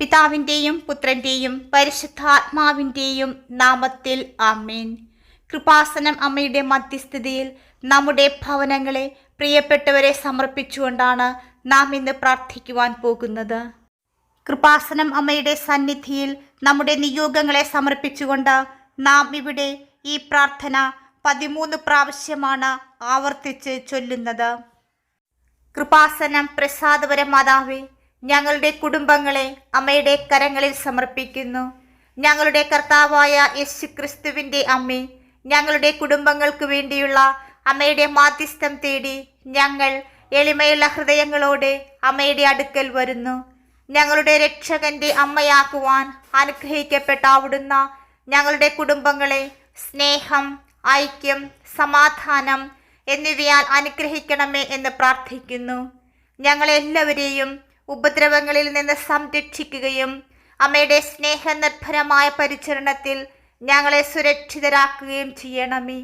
പിതാവിന്റെയും പുത്രന്റെയും പരിശുദ്ധാത്മാവിന്റെയും നാമത്തിൽ ആമേൻ. കൃപാസനം അമ്മയുടെ മധ്യസ്ഥിതിയിൽ നമ്മുടെ ഭവനങ്ങളെ പ്രിയപ്പെട്ടവരെ സമർപ്പിച്ചുകൊണ്ടാണ് നാം ഇന്ന് പ്രാർത്ഥിക്കുവാൻ പോകുന്നത്. കൃപാസനം അമ്മയുടെ സന്നിധിയിൽ നമ്മുടെ നിയോഗങ്ങളെ സമർപ്പിച്ചുകൊണ്ട് നാം ഇവിടെ ഈ പ്രാർത്ഥന പതിമൂന്ന് പ്രാവശ്യമാണ് ആവർത്തിച്ച് ചൊല്ലുന്നത്. കൃപാസനം പ്രസാദപര മാതാവേ ഞങ്ങളുടെ കുടുംബങ്ങളെ അമ്മയുടെ കരങ്ങളിൽ സമർപ്പിക്കുന്നു. ഞങ്ങളുടെ കർത്താവായ യേശു ക്രിസ്തുവിന്റെ അമ്മേ ഞങ്ങളുടെ കുടുംബങ്ങൾക്ക് വേണ്ടിയുള്ള അമ്മയുടെ മാധ്യസ്ഥം തേടി ഞങ്ങൾ എളിമയുള്ള ഹൃദയങ്ങളോടെ അമ്മയുടെ അടുക്കൽ വരുന്നു. ഞങ്ങളുടെ രക്ഷകന്റെ അമ്മയാക്കുവാൻ അനുഗ്രഹിക്കപ്പെട്ട അവിടുന്ന ഞങ്ങളുടെ കുടുംബങ്ങളെ സ്നേഹം ഐക്യം സമാധാനം എന്നിവയാൽ അനുഗ്രഹിക്കണമേ എന്ന് പ്രാർത്ഥിക്കുന്നു. ഞങ്ങളെല്ലാവരെയും ഉപദ്രവങ്ങളിൽ നിന്ന് സംരക്ഷിക്കുകയും അമ്മയുടെ സ്നേഹനിർഭരമായ പരിചരണത്തിൽ ഞങ്ങളെ സുരക്ഷിതരാക്കുകയും ചെയ്യണമേ.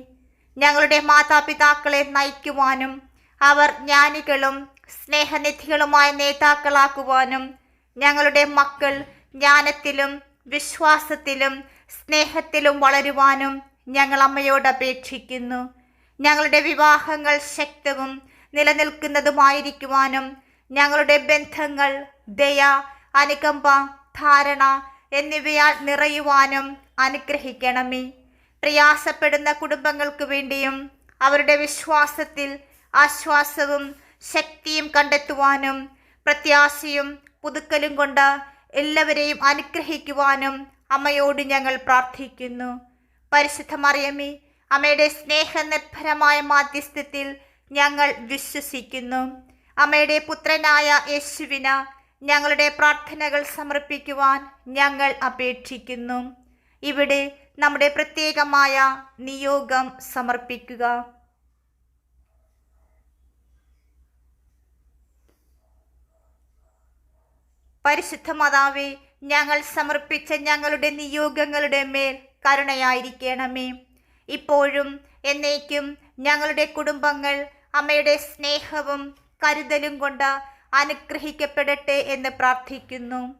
ഞങ്ങളുടെ മാതാപിതാക്കളെ നയിക്കുവാനും അവർ ജ്ഞാനികളും സ്നേഹനിധികളുമായ നേതാക്കളാക്കുവാനും ഞങ്ങളുടെ മക്കൾ ജ്ഞാനത്തിലും വിശ്വാസത്തിലും സ്നേഹത്തിലും വളരുവാനും ഞങ്ങൾ അമ്മയോട് അപേക്ഷിക്കുന്നു. ഞങ്ങളുടെ വിവാഹങ്ങൾ ശക്തവും നിലനിൽക്കുന്നതുമായിരിക്കുവാനും ഞങ്ങളുടെ ബന്ധങ്ങൾ ദയ അനുകമ്പ ധാരണ എന്നിവയാൽ നിറയുവാനും അനുഗ്രഹിക്കണമേ. പ്രയാസപ്പെടുന്ന കുടുംബങ്ങൾക്ക് വേണ്ടിയും അവരുടെ വിശ്വാസത്തിൽ ആശ്വാസവും ശക്തിയും കണ്ടെത്തുവാനും പ്രത്യാശയും പുതുക്കലും കൊണ്ട് എല്ലാവരെയും അനുഗ്രഹിക്കുവാനും അമ്മയോട് ഞങ്ങൾ പ്രാർത്ഥിക്കുന്നു. പരിശുദ്ധ മറിയമ്മേ അമ്മയുടെ സ്നേഹനിർഭരമായ മാധ്യസ്ഥത്തിൽ ഞങ്ങൾ വിശ്വസിക്കുന്നു. അമ്മയുടെ പുത്രനായ യേശുവിന് ഞങ്ങളുടെ പ്രാർത്ഥനകൾ സമർപ്പിക്കുവാൻ ഞങ്ങൾ അപേക്ഷിക്കുന്നു. ഇവിടെ നമ്മുടെ പ്രത്യേകമായ നിയോഗം സമർപ്പിക്കുക. പരിശുദ്ധ മാതാവേ ഞങ്ങൾ സമർപ്പിച്ച ഞങ്ങളുടെ നിയോഗങ്ങളുടെ മേൽ കരുണയായിരിക്കണമേ. ഇപ്പോഴും എന്നേക്കും ഞങ്ങളുടെ കുടുംബങ്ങൾ അമ്മയുടെ സ്നേഹവും കരുതലും കൊണ്ട് അനുഗ്രഹിക്കപ്പെടട്ടെ എന്ന് പ്രാർത്ഥിക്കുന്നു.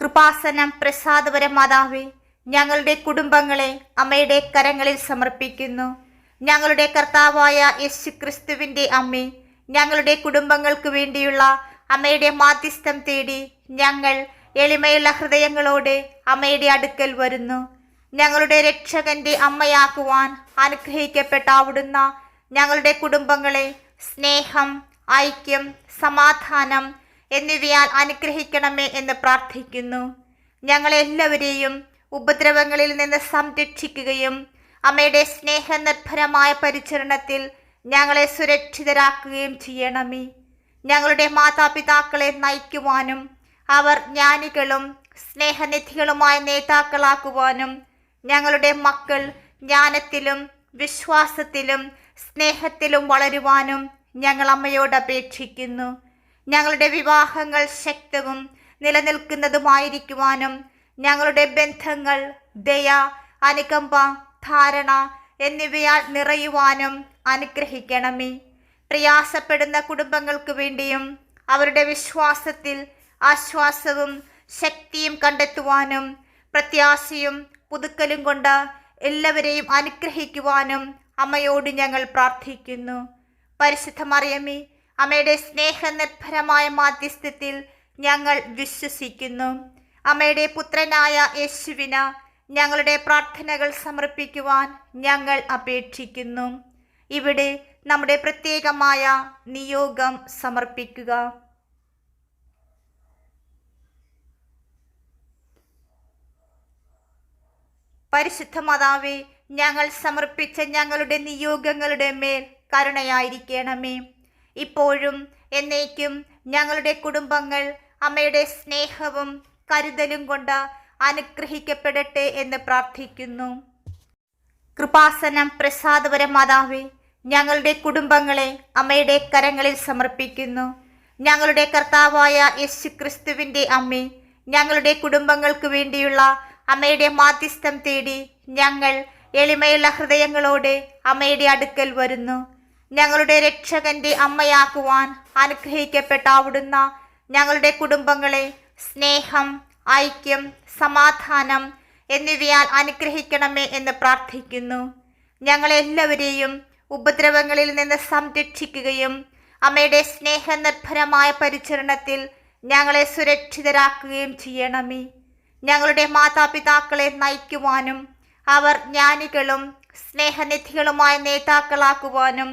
കൃപാസനം പ്രസാദപര മാതാവേ ഞങ്ങളുടെ കുടുംബങ്ങളെ അമ്മയുടെ കരങ്ങളിൽ സമർപ്പിക്കുന്നു. ഞങ്ങളുടെ കർത്താവായ യേശു ക്രിസ്തുവിന്റെ അമ്മേ ഞങ്ങളുടെ കുടുംബങ്ങൾക്ക് വേണ്ടിയുള്ള അമ്മയുടെ മാധ്യസ്ഥം തേടി ഞങ്ങൾ എളിമയുള്ള ഹൃദയങ്ങളോടെ അമ്മയുടെ അടുക്കൽ വരുന്നു. ഞങ്ങളുടെ രക്ഷകന്റെ അമ്മയാക്കുവാൻ അനുഗ്രഹിക്കപ്പെട്ട അവിടുന്ന ഞങ്ങളുടെ കുടുംബങ്ങളെ സ്നേഹം ഐക്യം സമാധാനം എന്നിവയാൽ അനുഗ്രഹിക്കണമേ എന്ന് പ്രാർത്ഥിക്കുന്നു. ഞങ്ങളെല്ലാവരെയും ഉപദ്രവങ്ങളിൽ നിന്ന് സംരക്ഷിക്കുകയും അമ്മയുടെ സ്നേഹനിർഭരമായ പരിചരണത്തിൽ ഞങ്ങളെ സുരക്ഷിതരാക്കുകയും ചെയ്യണമേ. ഞങ്ങളുടെ മാതാപിതാക്കളെ നയിക്കുവാനും അവർ ജ്ഞാനികളും സ്നേഹനിധികളുമായ നേതാക്കളാക്കുവാനും ഞങ്ങളുടെ മക്കൾ ജ്ഞാനത്തിലും വിശ്വാസത്തിലും സ്നേഹത്തിലും വളരുവാനും ഞങ്ങൾ അമ്മയോട് അപേക്ഷിക്കുന്നു ഞങ്ങളുടെ വിവാഹങ്ങൾ ശക്തവും നിലനിൽക്കുന്നതുമായിരിക്കുവാനും ഞങ്ങളുടെ ബന്ധങ്ങൾ ദയ അനുകമ്പ ധാരണ എന്നിവയാൽ നിറയുവാനും അനുഗ്രഹിക്കണമേ. പ്രയാസപ്പെടുന്ന കുടുംബങ്ങൾക്ക് വേണ്ടിയും അവരുടെ വിശ്വാസത്തിൽ ആശ്വാസവും ശക്തിയും കണ്ടെത്തുവാനും പ്രത്യാശയും പുതുക്കലും കൊണ്ട് എല്ലാവരെയും അനുഗ്രഹിക്കുവാനും അമ്മയോട് ഞങ്ങൾ പ്രാർത്ഥിക്കുന്നു. പരിശുദ്ധ മറിയമ്മേ അമ്മയുടെ സ്നേഹനിർഭരമായ മാധ്യസ്ഥത്തിൽ ഞങ്ങൾ വിശ്വസിക്കുന്നു. അമ്മയുടെ പുത്രനായ യേശുവിന ഞങ്ങളുടെ പ്രാർത്ഥനകൾ സമർപ്പിക്കുവാൻ ഞങ്ങൾ അപേക്ഷിക്കുന്നു. ഇവിടെ നമ്മുടെ പ്രത്യേകമായ നിയോഗം സമർപ്പിക്കുക. പരിശുദ്ധ മാതാവേ ഞങ്ങൾ സമർപ്പിച്ച ഞങ്ങളുടെ നിയോഗങ്ങളുടെ മേൽ കരുണയായിരിക്കണമേ. ഇപ്പോഴും എന്നേക്കും ഞങ്ങളുടെ കുടുംബങ്ങൾ അമ്മയുടെ സ്നേഹവും കരുതലും കൊണ്ട് അനുഗ്രഹിക്കപ്പെടട്ടെ എന്ന് പ്രാർത്ഥിക്കുന്നു. കൃപാസനം പ്രസാദപര മാതാവേ ഞങ്ങളുടെ കുടുംബങ്ങളെ അമ്മയുടെ കരങ്ങളിൽ സമർപ്പിക്കുന്നു. ഞങ്ങളുടെ കർത്താവായ യേശു ക്രിസ്തുവിന്റെ അമ്മേ ഞങ്ങളുടെ കുടുംബങ്ങൾക്ക് വേണ്ടിയുള്ള അമ്മയുടെ മാധ്യസ്ഥം തേടി ഞങ്ങൾ എളിമയുള്ള ഹൃദയങ്ങളോടെ അമ്മയുടെ അടുക്കൽ വരുന്നു. ഞങ്ങളുടെ രക്ഷകന്റെ അമ്മയാക്കുവാൻ അനുഗ്രഹിക്കപ്പെട്ട അവിടുന്ന ഞങ്ങളുടെ കുടുംബങ്ങളെ സ്നേഹം ഐക്യം സമാധാനം എന്നിവയാൽ അനുഗ്രഹിക്കണമേ എന്ന് പ്രാർത്ഥിക്കുന്നു. ഞങ്ങളെല്ലാവരെയും ഉപദ്രവങ്ങളിൽ നിന്ന് സംരക്ഷിക്കുകയും അമ്മയുടെ സ്നേഹനിർഭരമായ പരിചരണത്തിൽ ഞങ്ങളെ സുരക്ഷിതരാക്കുകയും ചെയ്യണമേ. ഞങ്ങളുടെ മാതാപിതാക്കളെ നയിക്കുവാനും അവർ ജ്ഞാനികളും സ്നേഹനിധികളുമായ നേതാക്കളാക്കുവാനും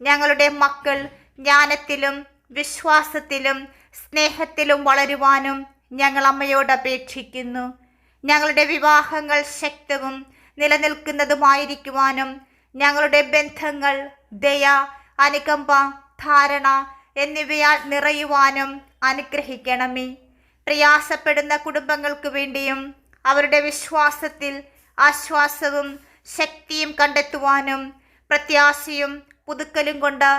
ഞങ്ങളുടെ മക്കൾ ജ്ഞാനത്തിലും വിശ്വാസത്തിലും സ്നേഹത്തിലും വളരുവാനും ഞങ്ങൾ അമ്മയോട് അപേക്ഷിക്കുന്നു. ഞങ്ങളുടെ വിവാഹങ്ങൾ ശക്തവും നിലനിൽക്കുന്നതുമായിരിക്കുവാനും ഞങ്ങളുടെ ബന്ധങ്ങൾ ദയ അനുകമ്പ ധാരണ എന്നിവയാൽ നിറയുവാനും അനുഗ്രഹിക്കണമേ. പ്രയാസപ്പെടുന്ന കുടുംബങ്ങൾക്ക് വേണ്ടിയും അവരുടെ വിശ്വാസത്തിൽ ആശ്വാസവും ശക്തിയും കണ്ടെത്തുവാനും പ്രത്യാശയും പുതുക്കലും കൊണ്ട്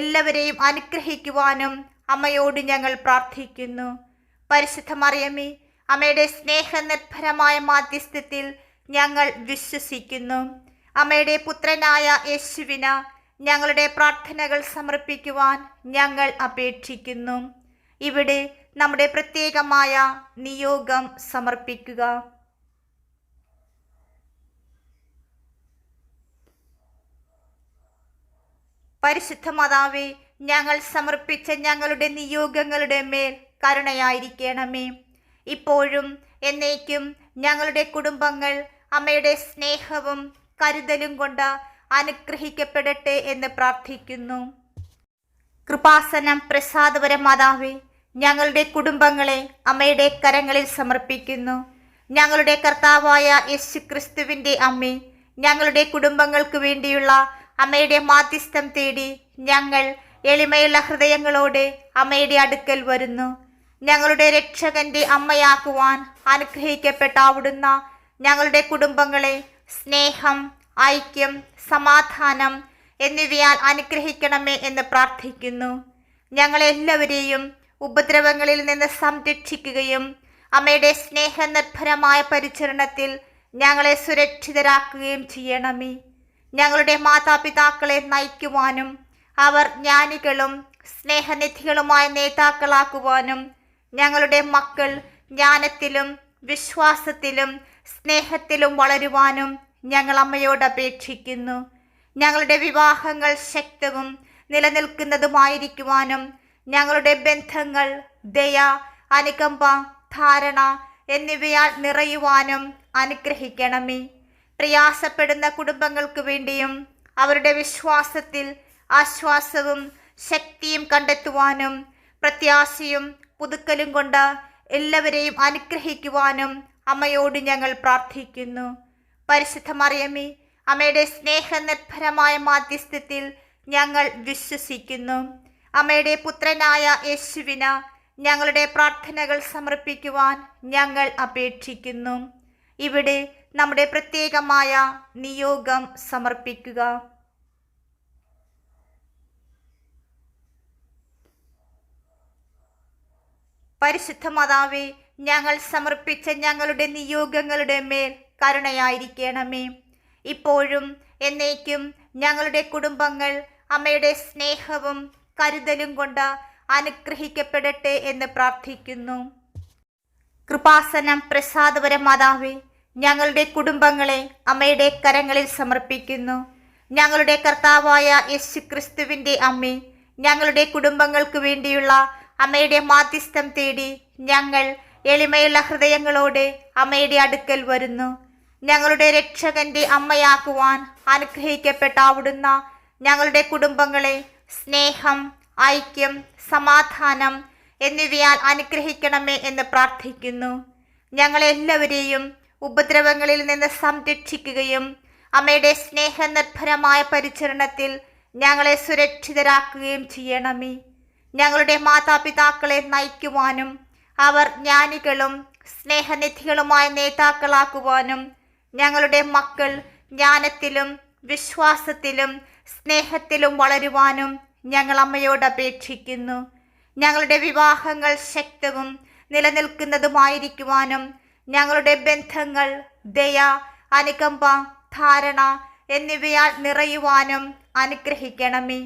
എല്ലാവരെയും അനുഗ്രഹിക്കുവാനും അമ്മയോട് ഞങ്ങൾ പ്രാർത്ഥിക്കുന്നു. പരിശുദ്ധ മറിയമ്മേ അമ്മയുടെ സ്നേഹനിർഭരമായ മാധ്യസ്ഥത്തിൽ ഞങ്ങൾ വിശ്വസിക്കുന്നു. അമ്മയുടെ പുത്രനായ യേശുവിന ഞങ്ങളുടെ പ്രാർത്ഥനകൾ സമർപ്പിക്കുവാൻ ഞങ്ങൾ അപേക്ഷിക്കുന്നു. ഇവിടെ നമ്മുടെ പ്രത്യേകമായ നിയോഗം സമർപ്പിക്കുക. പരിശുദ്ധ മാതാവേ ഞങ്ങൾ സമർപ്പിച്ച ഞങ്ങളുടെ നിയോഗങ്ങളുടെ മേൽ കരുണയായിരിക്കണമേ. ഇപ്പോഴും എന്നേക്കും ഞങ്ങളുടെ കുടുംബങ്ങൾ അമ്മയുടെ സ്നേഹവും കരുതലും കൊണ്ട് അനുഗ്രഹിക്കപ്പെടട്ടെ എന്ന് പ്രാർത്ഥിക്കുന്നു. കൃപാസനം പ്രസാദപര മാതാവേ ഞങ്ങളുടെ കുടുംബങ്ങളെ അമ്മയുടെ കരങ്ങളിൽ സമർപ്പിക്കുന്നു. ഞങ്ങളുടെ കർത്താവായ യേശു ക്രിസ്തുവിന്റെ അമ്മേ ഞങ്ങളുടെ കുടുംബങ്ങൾക്ക് വേണ്ടിയുള്ള അമ്മയുടെ മാധ്യസ്ഥം തേടി ഞങ്ങൾ എളിമയുള്ള ഹൃദയങ്ങളോടെ അമ്മയുടെ അടുക്കൽ വരുന്നു. ഞങ്ങളുടെ രക്ഷകന്റെ അമ്മയാക്കുവാൻ അനുഗ്രഹിക്കപ്പെട്ട അവിടുന്ന ഞങ്ങളുടെ കുടുംബങ്ങളെ സ്നേഹം ഐക്യം സമാധാനം എന്നിവയാൽ അനുഗ്രഹിക്കണമേ എന്ന് പ്രാർത്ഥിക്കുന്നു. ഞങ്ങളെല്ലാവരെയും ഉപദ്രവങ്ങളിൽ നിന്ന് സംരക്ഷിക്കുകയും അമ്മയുടെ സ്നേഹനിർഭരമായ പരിചരണത്തിൽ ഞങ്ങളെ സുരക്ഷിതരാക്കുകയും ചെയ്യണമേ. ഞങ്ങളുടെ മാതാപിതാക്കളെ നയിക്കുവാനും അവർ ജ്ഞാനികളും സ്നേഹനിധികളുമായ നേതാക്കളാക്കുവാനും ഞങ്ങളുടെ മക്കൾ ജ്ഞാനത്തിലും വിശ്വാസത്തിലും സ്നേഹത്തിലും വളരുവാനും ഞങ്ങൾ അമ്മയോട് അപേക്ഷിക്കുന്നു. ഞങ്ങളുടെ വിവാഹങ്ങൾ ശക്തവും നിലനിൽക്കുന്നതുമായിരിക്കുവാനും ഞങ്ങളുടെ ബന്ധങ്ങൾ ദയ അനുകമ്പ ധാരണ എന്നിവയാൽ നിറയുവാനും അനുഗ്രഹിക്കണമേ. പ്രയാസപ്പെടുന്ന കുടുംബങ്ങൾക്ക് വേണ്ടിയും അവരുടെ വിശ്വാസത്തിൽ ആശ്വാസവും ശക്തിയും കണ്ടെത്തുവാനും പ്രത്യാശയും പുതുക്കലും കൊണ്ട് എല്ലാവരെയും അനുഗ്രഹിക്കുവാനും അമ്മയോട് ഞങ്ങൾ പ്രാർത്ഥിക്കുന്നു. പരിശുദ്ധ മറിയമ്മേ അമ്മയുടെ സ്നേഹനിർഭരമായ മാധ്യസ്ഥത്തിൽ ഞങ്ങൾ വിശ്വസിക്കുന്നു. അമ്മയുടെ പുത്രനായ യേശുവിന ഞങ്ങളുടെ പ്രാർത്ഥനകൾ സമർപ്പിക്കുവാൻ ഞങ്ങൾ അപേക്ഷിക്കുന്നു. ഇവിടെ നമ്മുടെ പ്രത്യേകമായ നിയോഗം സമർപ്പിക്കുക. പരിശുദ്ധ മാതാവേ ഞങ്ങൾ സമർപ്പിച്ച ഞങ്ങളുടെ നിയോഗങ്ങളുടെ മേൽ കരുണയായിരിക്കണമേ. ഇപ്പോഴും എന്നേക്കും ഞങ്ങളുടെ കുടുംബങ്ങൾ അമ്മയുടെ സ്നേഹവും കരുതലും കൊണ്ട് അനുഗ്രഹിക്കപ്പെടട്ടെ എന്ന് പ്രാർത്ഥിക്കുന്നു. കൃപാസനം പ്രസാദപര മാതാവേ ഞങ്ങളുടെ കുടുംബങ്ങളെ അമ്മയുടെ കരങ്ങളിൽ സമർപ്പിക്കുന്നു. ഞങ്ങളുടെ കർത്താവായ യേശു ക്രിസ്തുവിന്റെ അമ്മ ഞങ്ങളുടെ കുടുംബങ്ങൾക്ക് വേണ്ടിയുള്ള അമ്മയുടെ മാധ്യസ്ഥം തേടി ഞങ്ങൾ എളിമയുള്ള ഹൃദയങ്ങളോടെ അമ്മയുടെ അടുക്കൽ വരുന്നു. ഞങ്ങളുടെ രക്ഷകന്റെ അമ്മയാക്കുവാൻ അനുഗ്രഹിക്കപ്പെട്ട അവിടുന്ന ഞങ്ങളുടെ കുടുംബങ്ങളെ സ്നേഹം ഐക്യം സമാധാനം എന്നിവയാൽ അനുഗ്രഹിക്കണമേ എന്ന് പ്രാർത്ഥിക്കുന്നു. ഞങ്ങളെല്ലാവരെയും ഉപദ്രവങ്ങളിൽ നിന്ന് സംരക്ഷിക്കുകയും അമ്മയുടെ സ്നേഹനിർഭരമായ പരിചരണത്തിൽ ഞങ്ങളെ സുരക്ഷിതരാക്കുകയും ചെയ്യണമേ. ഞങ്ങളുടെ മാതാപിതാക്കളെ നയിക്കുവാനും അവർ ജ്ഞാനികളും സ്നേഹനിധികളുമായ നേതാക്കളാക്കുവാനും ഞങ്ങളുടെ മക്കൾ ജ്ഞാനത്തിലും വിശ്വാസത്തിലും സ്നേഹത്തിലും വളരുവാനും ഞങ്ങൾ അമ്മയോട് അപേക്ഷിക്കുന്നു. ഞങ്ങളുടെ വിവാഹങ്ങൾ ശക്തവും നിലനിൽക്കുന്നതുമായിരിക്കുവാനും ഞങ്ങളുടെ ബന്ധങ്ങൾ ദയ അനുകമ്പ ധാരണ എന്നിവയാൽ നിറയുവാനും അനുഗ്രഹിക്കണമേ.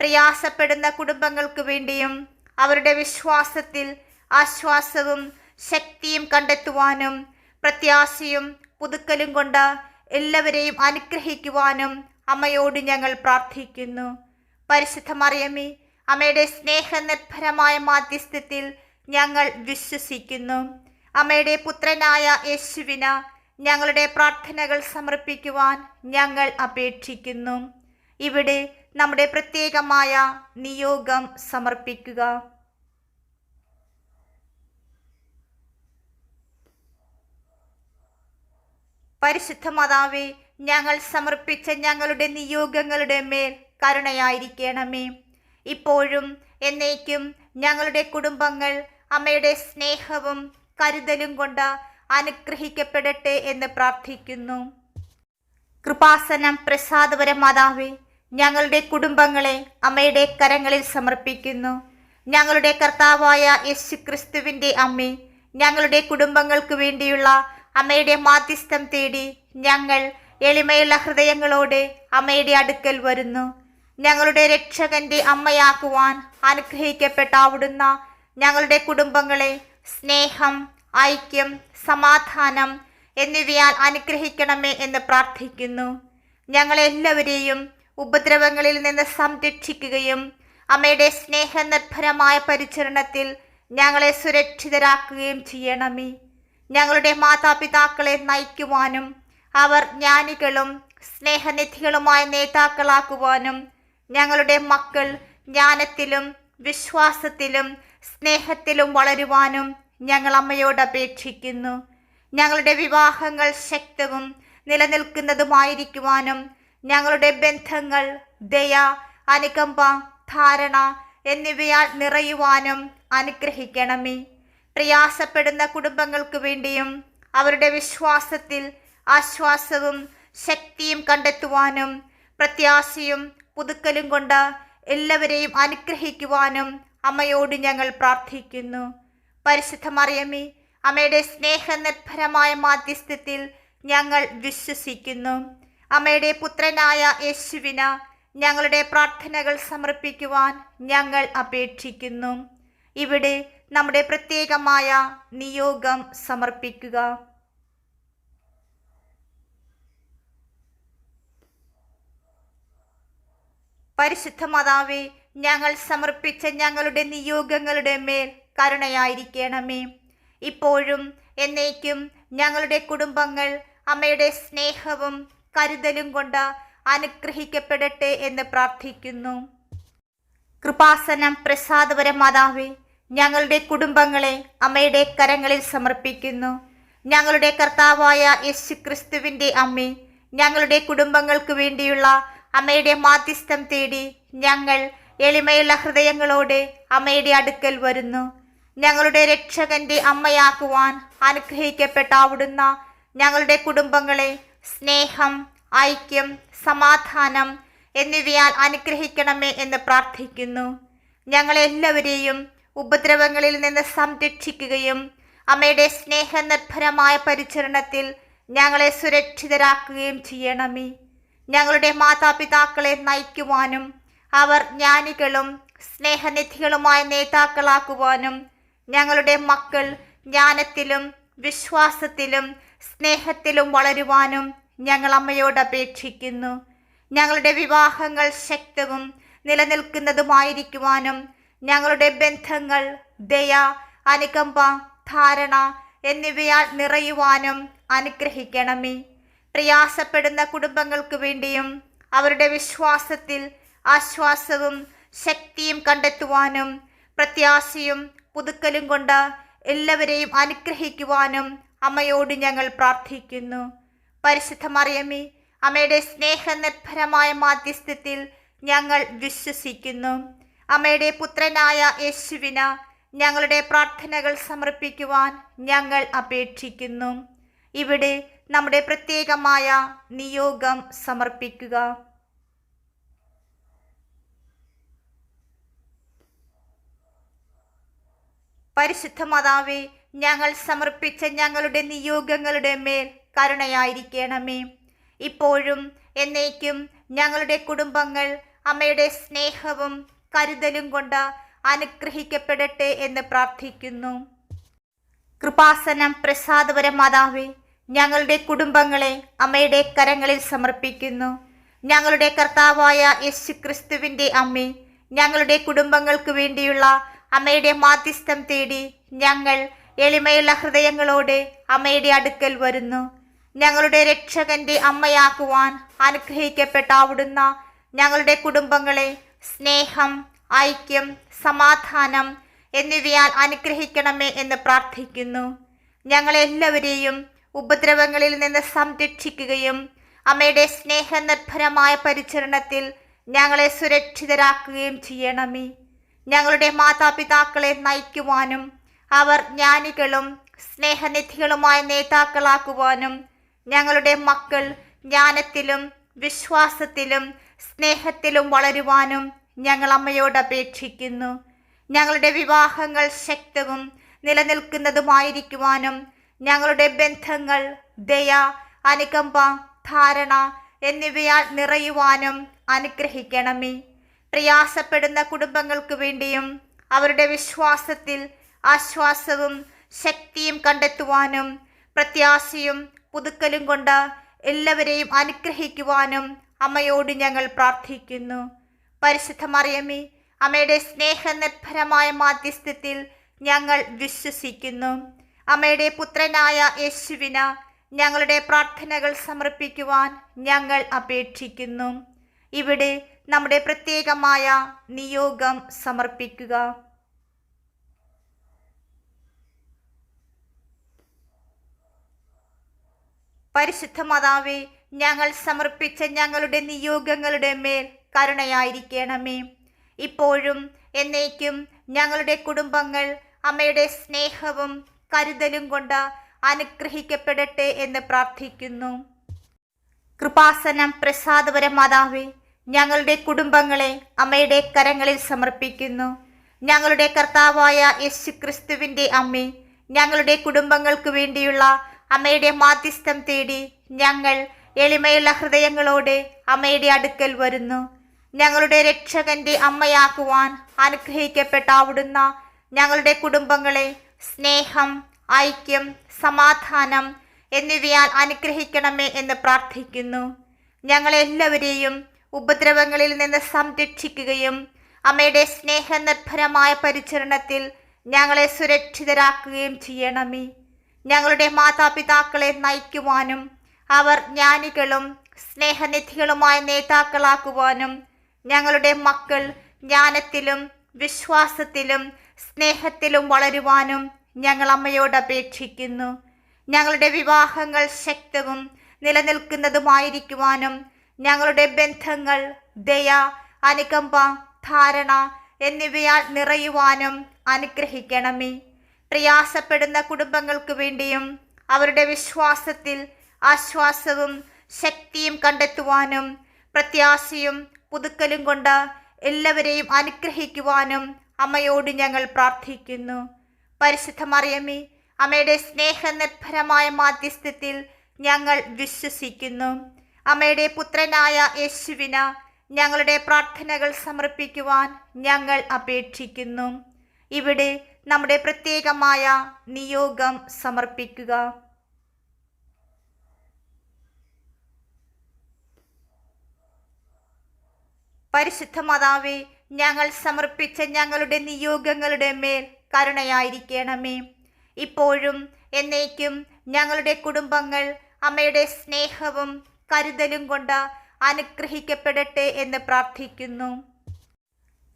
പ്രയാസപ്പെടുന്ന കുടുംബങ്ങൾക്ക് വേണ്ടിയും അവരുടെ വിശ്വാസത്തിൽ ആശ്വാസവും ശക്തിയും കണ്ടെത്തുവാനും പ്രത്യാശയും പുതുക്കലും കൊണ്ട് എല്ലാവരെയും അനുഗ്രഹിക്കുവാനും അമ്മയോട് ഞങ്ങൾ പ്രാർത്ഥിക്കുന്നു. പരിശുദ്ധ മറിയമ്മേ അമ്മയുടെ സ്നേഹനിർഭരമായ മാധ്യസ്ഥത്തിൽ ഞങ്ങൾ വിശ്വസിക്കുന്നു. അമ്മയുടെ പുത്രനായ യേശുവിന് ഞങ്ങളുടെ പ്രാർത്ഥനകൾ സമർപ്പിക്കുവാൻ ഞങ്ങൾ അപേക്ഷിക്കുന്നു. ഇവിടെ നമ്മുടെ പ്രത്യേകമായ നിയോഗം സമർപ്പിക്കുക. പരിശുദ്ധ മാതാവേ ഞങ്ങൾ സമർപ്പിച്ച ഞങ്ങളുടെ നിയോഗങ്ങളുടെ മേൽ കരുണയായിരിക്കണമേ. ഇപ്പോഴും എന്നേക്കും ഞങ്ങളുടെ കുടുംബങ്ങൾ അമ്മയുടെ സ്നേഹവും കരുതലും കൊണ്ട് അനുഗ്രഹിക്കപ്പെടട്ടെ എന്ന് പ്രാർത്ഥിക്കുന്നു. കൃപാസനം പ്രസാദപര മാതാവേ ഞങ്ങളുടെ കുടുംബങ്ങളെ അമ്മയുടെ കരങ്ങളിൽ സമർപ്പിക്കുന്നു. ഞങ്ങളുടെ കർത്താവായ യേശു ക്രിസ്തുവിന്റെ അമ്മേ ഞങ്ങളുടെ കുടുംബങ്ങൾക്ക് വേണ്ടിയുള്ള അമ്മയുടെ മാധ്യസ്ഥം തേടി ഞങ്ങൾ എളിമയുള്ള ഹൃദയങ്ങളോടെ അമ്മയുടെ അടുക്കൽ വരുന്നു. ഞങ്ങളുടെ രക്ഷകന്റെ അമ്മയാക്കുവാൻ അനുഗ്രഹിക്കപ്പെട്ട അവിടുന്ന് ഞങ്ങളുടെ കുടുംബങ്ങളെ സ്നേഹം ഐക്യം സമാധാനം എന്നിവയാൽ അനുഗ്രഹിക്കണമേ എന്ന് പ്രാർത്ഥിക്കുന്നു. ഞങ്ങളെല്ലാവരെയും ഉപദ്രവങ്ങളിൽ നിന്ന് സംരക്ഷിക്കുകയും അമ്മയുടെ സ്നേഹനിർഭരമായ പരിചരണത്തിൽ ഞങ്ങളെ സുരക്ഷിതരാക്കുകയും ചെയ്യണമേ. ഞങ്ങളുടെ മാതാപിതാക്കളെ നയിക്കുവാനും അവർ ജ്ഞാനികളും സ്നേഹനിധികളുമായ നേതാക്കളാക്കുവാനും ഞങ്ങളുടെ മക്കൾ ജ്ഞാനത്തിലും വിശ്വാസത്തിലും സ്നേഹത്തിലും വളരുവാനും ഞങ്ങൾ അമ്മയോട് അപേക്ഷിക്കുന്നു. ഞങ്ങളുടെ വിവാഹങ്ങൾ ശക്തവും നിലനിൽക്കുന്നതുമായിരിക്കുവാനും ഞങ്ങളുടെ ബന്ധങ്ങൾ ദയ അനുകമ്പ ധാരണ എന്നിവയാൽ നിറയുവാനും അനുഗ്രഹിക്കണമേ. പ്രയാസപ്പെടുന്ന കുടുംബങ്ങൾക്ക് വേണ്ടിയും അവരുടെ വിശ്വാസത്തിൽ ആശ്വാസവും ശക്തിയും കണ്ടെത്തുവാനും പ്രത്യാശയും പുതുക്കലും കൊണ്ട് എല്ലാവരെയും അനുഗ്രഹിക്കുവാനും അമ്മയോട് ഞങ്ങൾ പ്രാർത്ഥിക്കുന്നു. പരിശുദ്ധ മറിയമ്മേ അമ്മയുടെ സ്നേഹനിർഭരമായ മാധ്യസ്ഥത്തിൽ ഞങ്ങൾ വിശ്വസിക്കുന്നു. അമ്മയുടെ പുത്രനായ യേശുവിന ഞങ്ങളുടെ പ്രാർത്ഥനകൾ സമർപ്പിക്കുവാൻ ഞങ്ങൾ അപേക്ഷിക്കുന്നു. ഇവിടെ നമ്മുടെ പ്രത്യേകമായ നിയോഗം സമർപ്പിക്കുക. പരിശുദ്ധ മാതാവേ ഞങ്ങൾ സമർപ്പിച്ച ഞങ്ങളുടെ നിയോഗങ്ങളുടെ മേൽ കരുണയായിരിക്കണമേ. ഇപ്പോഴും എന്നേക്കും ഞങ്ങളുടെ കുടുംബങ്ങൾ അമ്മയുടെ സ്നേഹവും കരുതലും കൊണ്ട് അനുഗ്രഹിക്കപ്പെടട്ടെ എന്ന് പ്രാർത്ഥിക്കുന്നു. കൃപാസനം പ്രസാദപര മാതാവേ ഞങ്ങളുടെ കുടുംബങ്ങളെ അമ്മയുടെ കരങ്ങളിൽ സമർപ്പിക്കുന്നു. ഞങ്ങളുടെ കർത്താവായ യേശു ക്രിസ്തുവിന്റെ അമ്മേ ഞങ്ങളുടെ കുടുംബങ്ങൾക്ക് വേണ്ടിയുള്ള അമ്മയുടെ മാധ്യസ്ഥം തേടി ഞങ്ങൾ എളിമയുള്ള ഹൃദയങ്ങളോടെ അമ്മയുടെ അടുക്കൽ വരുന്നു. ഞങ്ങളുടെ രക്ഷകന്റെ അമ്മയാക്കുവാൻ അനുഗ്രഹിക്കപ്പെട്ട അവിടുന്ന ഞങ്ങളുടെ കുടുംബങ്ങളെ സ്നേഹം ഐക്യം സമാധാനം എന്നിവയാൽ അനുഗ്രഹിക്കണമേ എന്ന് പ്രാർത്ഥിക്കുന്നു. ഞങ്ങളെല്ലാവരെയും ഉപദ്രവങ്ങളിൽ നിന്ന് സംരക്ഷിക്കുകയും അമ്മയുടെ സ്നേഹനിർഭരമായ പരിചരണത്തിൽ ഞങ്ങളെ സുരക്ഷിതരാക്കുകയും ചെയ്യണമേ. ഞങ്ങളുടെ മാതാപിതാക്കളെ നയിക്കുവാനും അവർ ജ്ഞാനികളും സ്നേഹനിധികളുമായ നേതാക്കളാക്കുവാനും ഞങ്ങളുടെ മക്കൾ ജ്ഞാനത്തിലും വിശ്വാസത്തിലും സ്നേഹത്തിലും വളരുവാനും ഞങ്ങൾ അമ്മയോട് അപേക്ഷിക്കുന്നു. ഞങ്ങളുടെ വിവാഹങ്ങൾ ശക്തവും നിലനിൽക്കുന്നതുമായിരിക്കുവാനും ഞങ്ങളുടെ ബന്ധങ്ങൾ ദയ അനുകമ്പ ധാരണ എന്നിവയാൽ നിറയുവാനും അനുഗ്രഹിക്കണമേ. പ്രയാസപ്പെടുന്ന കുടുംബങ്ങൾക്ക് വേണ്ടിയും അവരുടെ വിശ്വാസത്തിൽ ആശ്വാസവും ശക്തിയും കണ്ടെത്തുവാനും പ്രത്യാശയും പുതുക്കലും കൊണ്ട് എല്ലാവരെയും അനുഗ്രഹിക്കുവാനും അമ്മയോട് ഞങ്ങൾ പ്രാർത്ഥിക്കുന്നു. പരിശുദ്ധ മറിയമ്മേ അമ്മയുടെ സ്നേഹനിർഭരമായ മാധ്യസ്ഥത്തിൽ ഞങ്ങൾ വിശ്വസിക്കുന്നു. അമ്മയുടെ പുത്രനായ യേശുവിന ഞങ്ങളുടെ പ്രാർത്ഥനകൾ സമർപ്പിക്കുവാൻ ഞങ്ങൾ അപേക്ഷിക്കുന്നു. ഇവിടെ നമ്മുടെ പ്രത്യേകമായ നിയോഗം സമർപ്പിക്കുക. പരിശുദ്ധ മാതാവേ ഞങ്ങൾ സമർപ്പിച്ച ഞങ്ങളുടെ നിയോഗങ്ങളുടെ മേൽ കരുണയായിരിക്കണമേ. ഇപ്പോഴും എന്നേക്കും ഞങ്ങളുടെ കുടുംബങ്ങൾ അമ്മയുടെ സ്നേഹവും കരുതലും കൊണ്ട് അനുഗ്രഹിക്കപ്പെടട്ടെ എന്ന് പ്രാർത്ഥിക്കുന്നു. കൃപാസനം പ്രസാദപര മാതാവേ ഞങ്ങളുടെ കുടുംബങ്ങളെ അമ്മയുടെ കരങ്ങളിൽ സമർപ്പിക്കുന്നു. ഞങ്ങളുടെ കർത്താവായ യേശു ക്രിസ്തുവിന്റെ അമ്മേ ഞങ്ങളുടെ കുടുംബങ്ങൾക്ക് വേണ്ടിയുള്ള അമ്മയുടെ മാധ്യസ്ഥം തേടി ഞങ്ങൾ എളിമയുള്ള ഹൃദയങ്ങളോടെ അമ്മയുടെ അടുക്കൽ വരുന്നു. ഞങ്ങളുടെ രക്ഷകന്റെ അമ്മയാക്കുവാൻ അനുഗ്രഹിക്കപ്പെട്ട അവിടുന്ന് ഞങ്ങളുടെ കുടുംബങ്ങളെ സ്നേഹം ഐക്യം സമാധാനം എന്നിവയാൽ അനുഗ്രഹിക്കണമേ എന്ന് പ്രാർത്ഥിക്കുന്നു. ഞങ്ങളെല്ലാവരെയും ഉപദ്രവങ്ങളിൽ നിന്ന് സംരക്ഷിക്കുകയും അമ്മയുടെ സ്നേഹനിർഭരമായ പരിചരണത്തിൽ ഞങ്ങളെ സുരക്ഷിതരാക്കുകയും ചെയ്യണമേ. ഞങ്ങളുടെ മാതാപിതാക്കളെ നയിക്കുവാനും അവർ ജ്ഞാനികളും സ്നേഹനിധികളുമായ നേതാക്കളാക്കുവാനും ഞങ്ങളുടെ മക്കൾ ജ്ഞാനത്തിലും വിശ്വാസത്തിലും സ്നേഹത്തിലും വളരുവാനും ഞങ്ങൾ അമ്മയോട് അപേക്ഷിക്കുന്നു. ഞങ്ങളുടെ വിവാഹങ്ങൾ ശക്തവും നിലനിൽക്കുന്നതുമായിരിക്കുവാനും ഞങ്ങളുടെ ബന്ധങ്ങൾ ദയ അനുകമ്പ ധാരണ എന്നിവയാൽ നിറയുവാനും അനുഗ്രഹിക്കണമേ. പ്രയാസപ്പെടുന്ന കുടുംബങ്ങൾക്ക് വേണ്ടിയും അവരുടെ വിശ്വാസത്തിൽ ആശ്വാസവും ശക്തിയും കണ്ടെത്തുവാനും പ്രത്യാശയും പുതുക്കലും കൊണ്ട് എല്ലാവരെയും അനുഗ്രഹിക്കുവാനും അമ്മയോട് ഞങ്ങൾ പ്രാർത്ഥിക്കുന്നു. പരിശുദ്ധ മറിയമ്മേ അമ്മയുടെ സ്നേഹനിർഭരമായ മാധ്യസ്ഥത്തിൽ ഞങ്ങൾ വിശ്വസിക്കുന്നു. അമ്മയുടെ പുത്രനായ യേശുവിന ഞങ്ങളുടെ പ്രാർത്ഥനകൾ സമർപ്പിക്കുവാൻ ഞങ്ങൾ അപേക്ഷിക്കുന്നു. ഇവിടെ നമ്മുടെ പ്രത്യേകമായ നിയോഗം സമർപ്പിക്കുക. പരിശുദ്ധ മാതാവേ ഞങ്ങൾ സമർപ്പിച്ച ഞങ്ങളുടെ നിയോഗങ്ങളുടെ മേൽ കരുണയായിരിക്കണമേ. ഇപ്പോഴും എന്നേക്കും ഞങ്ങളുടെ കുടുംബങ്ങൾ അമ്മയുടെ സ്നേഹവും കരുതലും കൊണ്ട് അനുഗ്രഹിക്കപ്പെടട്ടെ എന്ന് പ്രാർത്ഥിക്കുന്നു. കൃപാസനം പ്രസാദപര മാതാവേ ഞങ്ങളുടെ കുടുംബങ്ങളെ അമ്മയുടെ കരങ്ങളിൽ സമർപ്പിക്കുന്നു. ഞങ്ങളുടെ കർത്താവായ യേശു ക്രിസ്തുവിന്റെ അമ്മ ഞങ്ങളുടെ കുടുംബങ്ങൾക്ക് വേണ്ടിയുള്ള അമ്മയുടെ മാധ്യസ്ഥം തേടി ഞങ്ങൾ എളിമയുള്ള ഹൃദയങ്ങളോടെ അമ്മയുടെ അടുക്കൽ വരുന്നു. ഞങ്ങളുടെ രക്ഷകന്റെ അമ്മയാക്കുവാൻ അനുഗ്രഹിക്കപ്പെട്ട അവിടുന്ന് ഞങ്ങളുടെ കുടുംബങ്ങളെ സ്നേഹം ഐക്യം സമാധാനം എന്നിവയാൽ അനുഗ്രഹിക്കണമേ എന്ന് പ്രാർത്ഥിക്കുന്നു. ഞങ്ങളെല്ലാവരെയും ഉപദ്രവങ്ങളിൽ നിന്ന് സംരക്ഷിക്കുകയും അമ്മയുടെ സ്നേഹനിർഭരമായ പരിചരണത്തിൽ ഞങ്ങളെ സുരക്ഷിതരാക്കുകയും ചെയ്യണമേ. ഞങ്ങളുടെ മാതാപിതാക്കളെ നയിക്കുവാനും അവർ ജ്ഞാനികളും സ്നേഹനിധികളുമായ നേതാക്കളാക്കുവാനും ഞങ്ങളുടെ മക്കൾ ജ്ഞാനത്തിലും വിശ്വാസത്തിലും സ്നേഹത്തിലും വളരുവാനും ഞങ്ങൾ അമ്മയോട് അപേക്ഷിക്കുന്നു. ഞങ്ങളുടെ വിവാഹങ്ങൾ ശക്തവും നിലനിൽക്കുന്നതുമായിരിക്കുവാനും ഞങ്ങളുടെ ബന്ധങ്ങൾ ദയ അനുകമ്പ ധാരണ എന്നിവയാൽ നിറയുവാനും അനുഗ്രഹിക്കണമേ. പ്രയാസപ്പെടുന്ന കുടുംബങ്ങൾക്ക് വേണ്ടിയും അവരുടെ വിശ്വാസത്തിൽ ആശ്വാസവും ശക്തിയും കണ്ടെത്തുവാനും പ്രത്യാശയും പുതുക്കലും കൊണ്ട് എല്ലാവരെയും അനുഗ്രഹിക്കുവാനും അമ്മയോട് ഞങ്ങൾ പ്രാർത്ഥിക്കുന്നു. പരിശുദ്ധ മറിയമ്മേ അമ്മയുടെ സ്നേഹനിർഭരമായ മാധ്യസ്ഥത്തിൽ ഞങ്ങൾ വിശ്വസിക്കുന്നു. അമ്മയുടെ പുത്രനായ യേശുവിന് ഞങ്ങളുടെ പ്രാർത്ഥനകൾ സമർപ്പിക്കുവാൻ ഞങ്ങൾ അപേക്ഷിക്കുന്നു. ഇവിടെ നമ്മുടെ പ്രത്യേകമായ നിയോഗം സമർപ്പിക്കുക. പരിശുദ്ധ മാതാവേ ഞങ്ങൾ സമർപ്പിച്ച ഞങ്ങളുടെ നിയോഗങ്ങളുടെ മേൽ കരുണയായിരിക്കണമേ. ഇപ്പോഴും എന്നേക്കും ഞങ്ങളുടെ കുടുംബങ്ങൾ അമ്മയുടെ സ്നേഹവും കരുതലും കൊണ്ട് അനുഗ്രഹിക്കപ്പെടട്ടെ എന്ന് പ്രാർത്ഥിക്കുന്നു.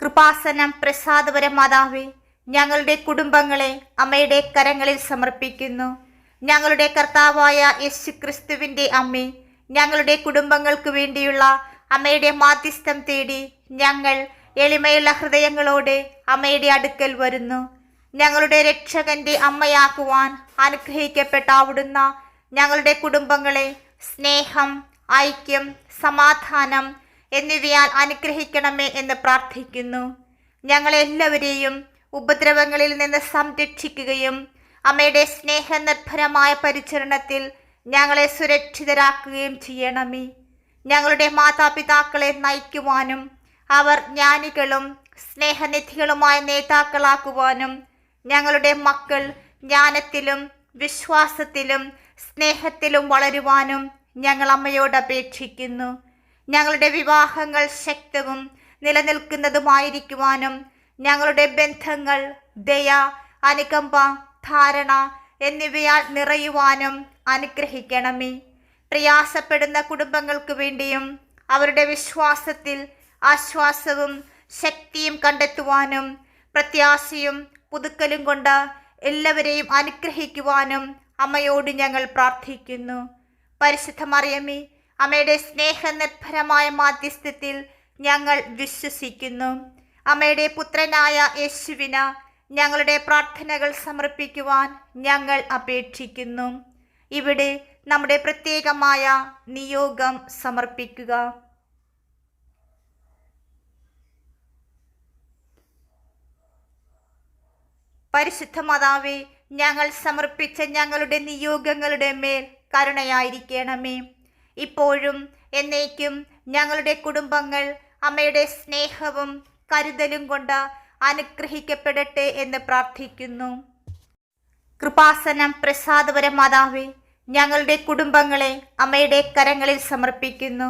കൃപാസനം പ്രസാദപര മാതാവേ ഞങ്ങളുടെ കുടുംബങ്ങളെ അമ്മയുടെ കരങ്ങളിൽ സമർപ്പിക്കുന്നു. ഞങ്ങളുടെ കർത്താവായ യേശു ക്രിസ്തുവിന്റെ അമ്മേ ഞങ്ങളുടെ കുടുംബങ്ങൾക്ക് വേണ്ടിയുള്ള അമ്മയുടെ മാധ്യസ്ഥം തേടി ഞങ്ങൾ എളിമയുള്ള ഹൃദയങ്ങളോടെ അമ്മയുടെ അടുക്കൽ വരുന്നു. ഞങ്ങളുടെ രക്ഷകന്റെ അമ്മയാക്കുവാൻ അനുഗ്രഹിക്കപ്പെട്ടാവുന്ന ഞങ്ങളുടെ കുടുംബങ്ങളെ സ്നേഹം ഐക്യം സമാധാനം എന്നിവയാൽ അനുഗ്രഹിക്കണമേ എന്ന് പ്രാർത്ഥിക്കുന്നു. ഞങ്ങളെല്ലാവരെയും ഉപദ്രവങ്ങളിൽ നിന്ന് സംരക്ഷിക്കുകയും അമ്മയുടെ സ്നേഹനിർഭരമായ പരിചരണത്തിൽ ഞങ്ങളെ സുരക്ഷിതരാക്കുകയും ചെയ്യണമേ. ഞങ്ങളുടെ മാതാപിതാക്കളെ നയിക്കുവാനും അവർ ജ്ഞാനികളും സ്നേഹനിധികളുമായ നേതാക്കളാക്കുവാനും ഞങ്ങളുടെ മക്കൾ ജ്ഞാനത്തിലും വിശ്വാസത്തിലും സ്നേഹത്തിലും വളരുവാനും ഞങ്ങൾ അമ്മയോട് അപേക്ഷിക്കുന്നു. ഞങ്ങളുടെ വിവാഹങ്ങൾ ശക്തവും നിലനിൽക്കുന്നതുമായിരിക്കുവാനും ഞങ്ങളുടെ ബന്ധങ്ങൾ ദയ അനുകമ്പ ധാരണ എന്നിവയാൽ നിറയുവാനും അനുഗ്രഹിക്കണമേ. പ്രയാസപ്പെടുന്ന കുടുംബങ്ങൾക്ക് വേണ്ടിയും അവരുടെ വിശ്വാസത്തിൽ ആശ്വാസവും ശക്തിയും കണ്ടെത്തുവാനും പ്രത്യാശയും പുതുക്കലും കൊണ്ട് എല്ലാവരെയും അനുഗ്രഹിക്കുവാനും അമ്മയോട് ഞങ്ങൾ പ്രാർത്ഥിക്കുന്നു. പരിശുദ്ധ മറിയമ്മേ അമ്മയുടെ സ്നേഹനിർഭരമായ മാധ്യസ്ഥത്തിൽ ഞങ്ങൾ വിശ്വസിക്കുന്നു. അമ്മയുടെ പുത്രനായ യേശുവിന ഞങ്ങളുടെ പ്രാർത്ഥനകൾ സമർപ്പിക്കുവാൻ ഞങ്ങൾ അപേക്ഷിക്കുന്നു. ഇവിടെ നമ്മുടെ പ്രത്യേകമായ നിയോഗം സമർപ്പിക്കുക. പരിശുദ്ധ മാതാവേ ഞങ്ങൾ സമർപ്പിച്ച ഞങ്ങളുടെ നിയോഗങ്ങളുടെ മേൽ കരുണയായിരിക്കണമേ. ഇപ്പോഴും എന്നേക്കും ഞങ്ങളുടെ കുടുംബങ്ങൾ അമ്മയുടെ സ്നേഹവും കരുതലും കൊണ്ട് അനുഗ്രഹിക്കപ്പെടട്ടെ എന്ന് പ്രാർത്ഥിക്കുന്നു. കൃപാസനം പ്രസാദപര മാതാവേ ഞങ്ങളുടെ കുടുംബങ്ങളെ അമ്മയുടെ കരങ്ങളിൽ സമർപ്പിക്കുന്നു.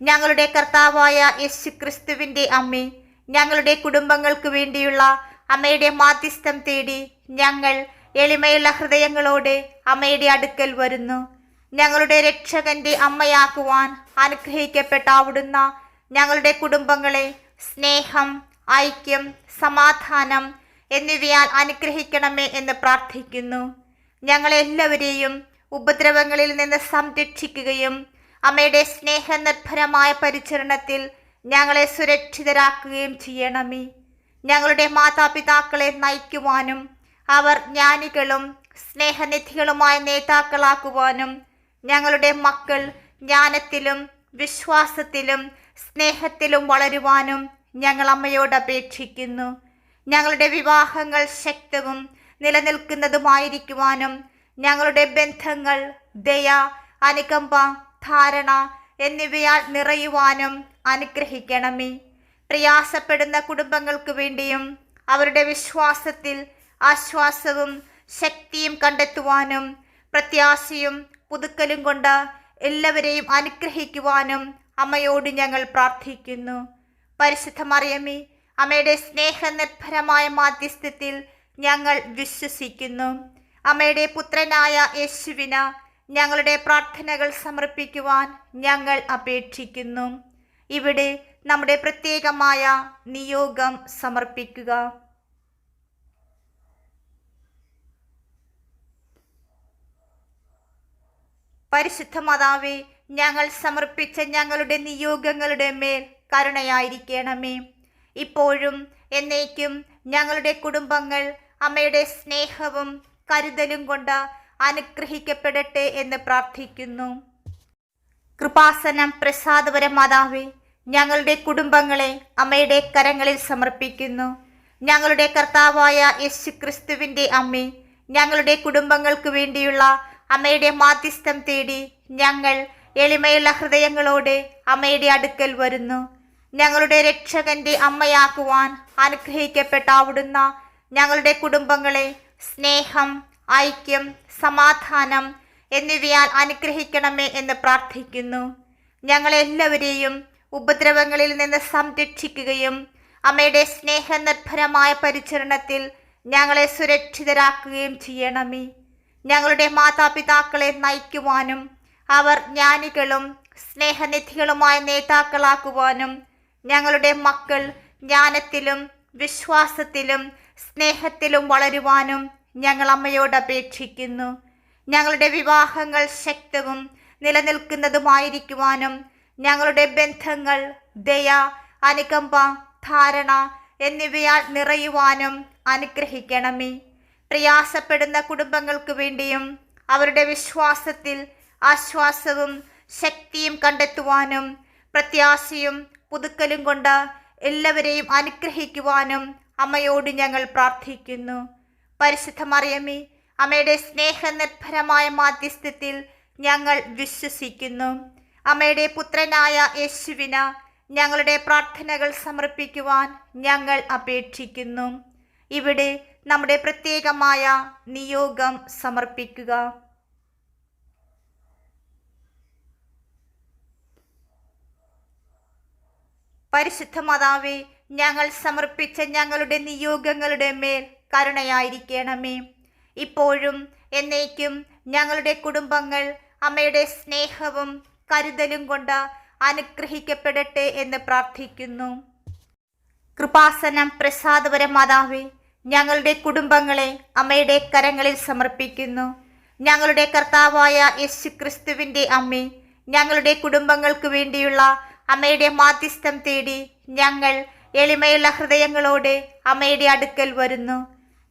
ഞങ്ങളുടെ കർത്താവായ യേശു ക്രിസ്തുവിന്റെ അമ്മേ ഞങ്ങളുടെ കുടുംബങ്ങൾക്ക് വേണ്ടിയുള്ള അമ്മയുടെ മാധ്യസ്ഥം തേടി ഞങ്ങൾ എളിമയുള്ള ഹൃദയങ്ങളോടെ അമ്മയുടെ അടുക്കൽ വരുന്നു. ഞങ്ങളുടെ രക്ഷകന്റെ അമ്മയാക്കുവാൻ അനുഗ്രഹിക്കപ്പെട്ട അവിടുന്ന ഞങ്ങളുടെ കുടുംബങ്ങളെ സ്നേഹം ഐക്യം സമാധാനം എന്നിവയാൽ അനുഗ്രഹിക്കണമേ എന്ന് പ്രാർത്ഥിക്കുന്നു. ഞങ്ങളെല്ലാവരെയും ഉപദ്രവങ്ങളിൽ നിന്ന് സംരക്ഷിക്കുകയും അമ്മയുടെ സ്നേഹനിർഭരമായ പരിചരണത്തിൽ ഞങ്ങളെ സുരക്ഷിതരാക്കുകയും ചെയ്യണമേ. ഞങ്ങളുടെ മാതാപിതാക്കളെ നയിക്കുവാനും അവർ ജ്ഞാനികളും സ്നേഹനിധികളുമായ നേതാക്കളാക്കുവാനും ഞങ്ങളുടെ മക്കൾ ജ്ഞാനത്തിലും വിശ്വാസത്തിലും സ്നേഹത്തിലും വളരുവാനും ഞങ്ങൾ അമ്മയോട് അപേക്ഷിക്കുന്നു. ഞങ്ങളുടെ വിവാഹങ്ങൾ ശക്തവും നിലനിൽക്കുന്നതുമായിരിക്കുവാനും ഞങ്ങളുടെ ബന്ധങ്ങൾ ദയ അനുകമ്പ ധാരണ എന്നിവയാൽ നിറയുവാനും അനുഗ്രഹിക്കണമേ. പ്രയാസപ്പെടുന്ന കുടുംബങ്ങൾക്ക് വേണ്ടിയും അവരുടെ വിശ്വാസത്തിൽ ആശ്വാസവും ശക്തിയും കണ്ടെത്തുവാനും പ്രത്യാശയും പുതുക്കലും കൊണ്ട് എല്ലാവരെയും അനുഗ്രഹിക്കുവാനും അമ്മയോട് ഞങ്ങൾ പ്രാർത്ഥിക്കുന്നു. പരിശുദ്ധ മറിയമ്മേ അമ്മയുടെ സ്നേഹനിർഭരമായ മാധ്യസ്ഥത്തിൽ ഞങ്ങൾ വിശ്വസിക്കുന്നു. അമ്മയുടെ പുത്രനായ യേശുവിന ഞങ്ങളുടെ പ്രാർത്ഥനകൾ സമർപ്പിക്കുവാൻ ഞങ്ങൾ അപേക്ഷിക്കുന്നു. ഇവിടെ നമ്മുടെ പ്രത്യേകമായ നിയോഗം സമർപ്പിക്കുക. പരിശുദ്ധ മാതാവേ ഞങ്ങൾ സമർപ്പിച്ച ഞങ്ങളുടെ നിയോഗങ്ങളുടെ മേൽ കരുണയായിരിക്കണമേ. ഇപ്പോഴും എന്നേക്കും ഞങ്ങളുടെ കുടുംബങ്ങൾ അമ്മയുടെ സ്നേഹവും കരുതലും കൊണ്ട് അനുഗ്രഹിക്കപ്പെടട്ടെ എന്ന് പ്രാർത്ഥിക്കുന്നു. കൃപാസനം പ്രസാദപര മാതാവേ ഞങ്ങളുടെ കുടുംബങ്ങളെ അമ്മയുടെ കരങ്ങളിൽ സമർപ്പിക്കുന്നു. ഞങ്ങളുടെ കർത്താവായ യേശു ക്രിസ്തുവിന്റെ അമ്മേ ഞങ്ങളുടെ കുടുംബങ്ങൾക്ക് വേണ്ടിയുള്ള അമ്മയുടെ മാധ്യസ്ഥം തേടി ഞങ്ങൾ എളിമയുള്ള ഹൃദയങ്ങളോടെ അമ്മയുടെ അടുക്കൽ വരുന്നു. ഞങ്ങളുടെ രക്ഷകന്റെ അമ്മയാക്കുവാൻ അനുഗ്രഹിക്കപ്പെട്ട അവിടുന്ന ഞങ്ങളുടെ കുടുംബങ്ങളെ സ്നേഹം ഐക്യം സമാധാനം എന്നിവയാൽ അനുഗ്രഹിക്കണമേ എന്ന് പ്രാർത്ഥിക്കുന്നു. ഞങ്ങളെല്ലാവരെയും ഉപദ്രവങ്ങളിൽ നിന്ന് സംരക്ഷിക്കുകയും അമ്മയുടെ സ്നേഹനിർഭരമായ പരിചരണത്തിൽ ഞങ്ങളെ സുരക്ഷിതരാക്കുകയും ചെയ്യണമേ. ഞങ്ങളുടെ മാതാപിതാക്കളെ നയിക്കുവാനും അവർ ജ്ഞാനികളും സ്നേഹനിധികളുമായ നേതാക്കളാക്കുവാനും ഞങ്ങളുടെ മക്കൾ ജ്ഞാനത്തിലും വിശ്വാസത്തിലും സ്നേഹത്തിലും വളരുവാനും ഞങ്ങൾ അമ്മയോട് അപേക്ഷിക്കുന്നു. ഞങ്ങളുടെ വിവാഹങ്ങൾ ശക്തവും നിലനിൽക്കുന്നതുമായിരിക്കുവാനും ഞങ്ങളുടെ ബന്ധങ്ങൾ ദയ അനുകമ്പ ധാരണ എന്നിവയാൽ നിറയുവാനും അനുഗ്രഹിക്കണമേ. പ്രയാസപ്പെടുന്ന കുടുംബങ്ങൾക്ക് വേണ്ടിയും അവരുടെ വിശ്വാസത്തിൽ ആശ്വാസവും ശക്തിയും കണ്ടെത്തുവാനും പ്രത്യാശയും പുതുക്കലും കൊണ്ട് എല്ലാവരെയും അനുഗ്രഹിക്കുവാനും അമ്മയോട് ഞങ്ങൾ പ്രാർത്ഥിക്കുന്നു. പരിശുദ്ധ മറിയമ്മേ അമ്മയുടെ സ്നേഹനിർഭരമായ മാധ്യസ്ഥത്തിൽ ഞങ്ങൾ വിശ്വസിക്കുന്നു. അമ്മയുടെ പുത്രനായ യേശുവിന ഞങ്ങളുടെ പ്രാർത്ഥനകൾ സമർപ്പിക്കുവാൻ ഞങ്ങൾ അപേക്ഷിക്കുന്നു. ഇവിടെ നമ്മുടെ പ്രത്യേകമായ നിയോഗം സമർപ്പിക്കുക. പരിശുദ്ധ മാതാവേ ഞങ്ങൾ സമർപ്പിച്ച ഞങ്ങളുടെ നിയോഗങ്ങളുടെ മേൽ കരുണയായിരിക്കണമേ. ഇപ്പോഴും എന്നേക്കും ഞങ്ങളുടെ കുടുംബങ്ങൾ അമ്മയുടെ സ്നേഹവും കരുതലും കൊണ്ട് അനുഗ്രഹിക്കപ്പെടട്ടെ എന്ന് പ്രാർത്ഥിക്കുന്നു. കൃപാസനം പ്രസാദപര മാതാവേ ഞങ്ങളുടെ കുടുംബങ്ങളെ അമ്മയുടെ കരങ്ങളിൽ സമർപ്പിക്കുന്നു. ഞങ്ങളുടെ കർത്താവായ യേശു ക്രിസ്തുവിന്റെ അമ്മേ ഞങ്ങളുടെ കുടുംബങ്ങൾക്ക് വേണ്ടിയുള്ള അമ്മയുടെ മാധ്യസ്ഥം തേടി ഞങ്ങൾ എളിമയുള്ള ഹൃദയങ്ങളോടെ അമ്മയുടെ അടുക്കൽ വരുന്നു.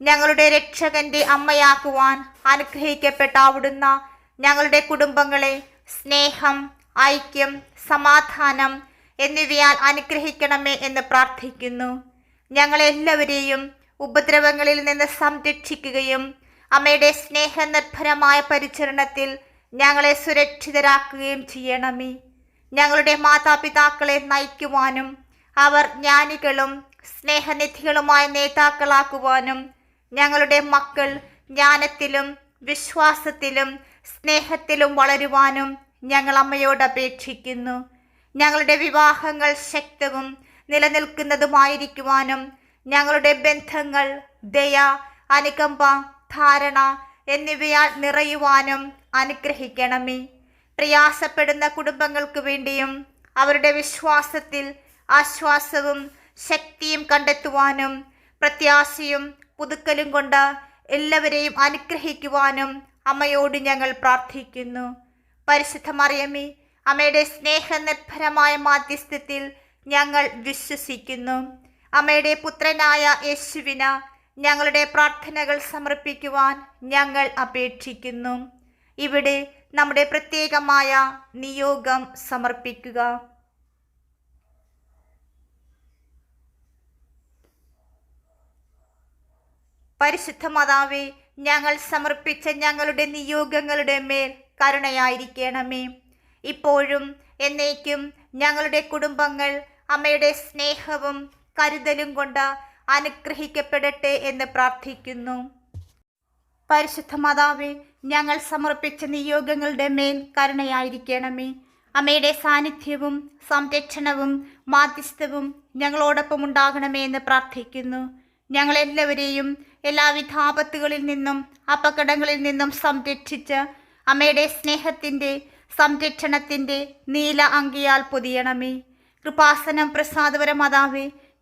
ഞങ്ങളുടെ രക്ഷകന്റെ അമ്മയാക്കുവാൻ അനുഗ്രഹിക്കപ്പെട്ട അവിടുന്ന് ഞങ്ങളുടെ കുടുംബങ്ങളെ സ്നേഹം ഐക്യം സമാധാനം എന്നിവയാൽ അനുഗ്രഹിക്കണമേ എന്ന് പ്രാർത്ഥിക്കുന്നു. ഞങ്ങളെല്ലാവരെയും ഉപദ്രവങ്ങളിൽ നിന്ന് സംരക്ഷിക്കുകയും അമ്മയുടെ സ്നേഹനിർഭരമായ പരിചരണത്തിൽ ഞങ്ങളെ സുരക്ഷിതരാക്കുകയും ചെയ്യണമേ. ഞങ്ങളുടെ മാതാപിതാക്കളെ നയിക്കുവാനും അവർ ജ്ഞാനികളും സ്നേഹനിധികളുമായ നേതാക്കളാക്കുവാനും ഞങ്ങളുടെ മക്കൾ ജ്ഞാനത്തിലും വിശ്വാസത്തിലും സ്നേഹത്തിലും വളരുവാനും ഞങ്ങൾ അമ്മയോട് അപേക്ഷിക്കുന്നു. ഞങ്ങളുടെ വിവാഹങ്ങൾ ശക്തവും നിലനിൽക്കുന്നതുമായിരിക്കുവാനും ഞങ്ങളുടെ ബന്ധങ്ങൾ ദയ അനുകമ്പ ധാരണ എന്നിവയാൽ നിറയുവാനും അനുഗ്രഹിക്കണമേ. പ്രയാസപ്പെടുന്ന കുടുംബങ്ങൾക്ക് വേണ്ടിയും അവരുടെ വിശ്വാസത്തിൽ ആശ്വാസവും ശക്തിയും കണ്ടെത്തുവാനും പ്രത്യാശയും പുതുക്കലും കൊണ്ട് എല്ലാവരെയും അനുഗ്രഹിക്കുവാനും അമ്മയോട് ഞങ്ങൾ പ്രാർത്ഥിക്കുന്നു. പരിശുദ്ധ മറിയമ്മേ അമ്മയുടെ സ്നേഹനിർഭരമായ മാധ്യസ്ഥത്തിൽ ഞങ്ങൾ വിശ്വസിക്കുന്നു. അമ്മയുടെ പുത്രനായ യേശുവിന് ഞങ്ങളുടെ പ്രാർത്ഥനകൾ സമർപ്പിക്കുവാൻ ഞങ്ങൾ അപേക്ഷിക്കുന്നു. ഇവിടെ നമ്മുടെ പ്രത്യേകമായ നിയോഗം സമർപ്പിക്കുക. പരിശുദ്ധ മാതാവേ ഞങ്ങൾ സമർപ്പിച്ച ഞങ്ങളുടെ നിയോഗങ്ങളുടെ മേൽ കരുണയായിരിക്കണമേ. ഇപ്പോഴും എന്നേക്കും ഞങ്ങളുടെ കുടുംബങ്ങൾ അമ്മയുടെ സ്നേഹവും കരുതലും കൊണ്ട് അനുഗ്രഹിക്കപ്പെടട്ടെ എന്ന് പ്രാർത്ഥിക്കുന്നു. പരിശുദ്ധ മാതാവെ ഞങ്ങൾ സമർപ്പിച്ച നിയോഗങ്ങളുടെ മേൽ കരുണയായിരിക്കണമേ. അമ്മയുടെ സാന്നിധ്യവും സംരക്ഷണവും മാധ്യസ്ഥവും ഞങ്ങളോടൊപ്പം ഉണ്ടാകണമേ എന്ന് പ്രാർത്ഥിക്കുന്നു. ഞങ്ങളെല്ലാവരെയും എല്ലാവിധ ആപത്തുകളിൽ നിന്നും അപകടങ്ങളിൽ നിന്നും സംരക്ഷിച്ച് അമ്മയുടെ സ്നേഹത്തിന്റെ സംരക്ഷണത്തിന്റെ നീല അങ്കിയാൽ പൊതിയണമേ. കൃപാസനം പ്രസാദപര മാതാവേ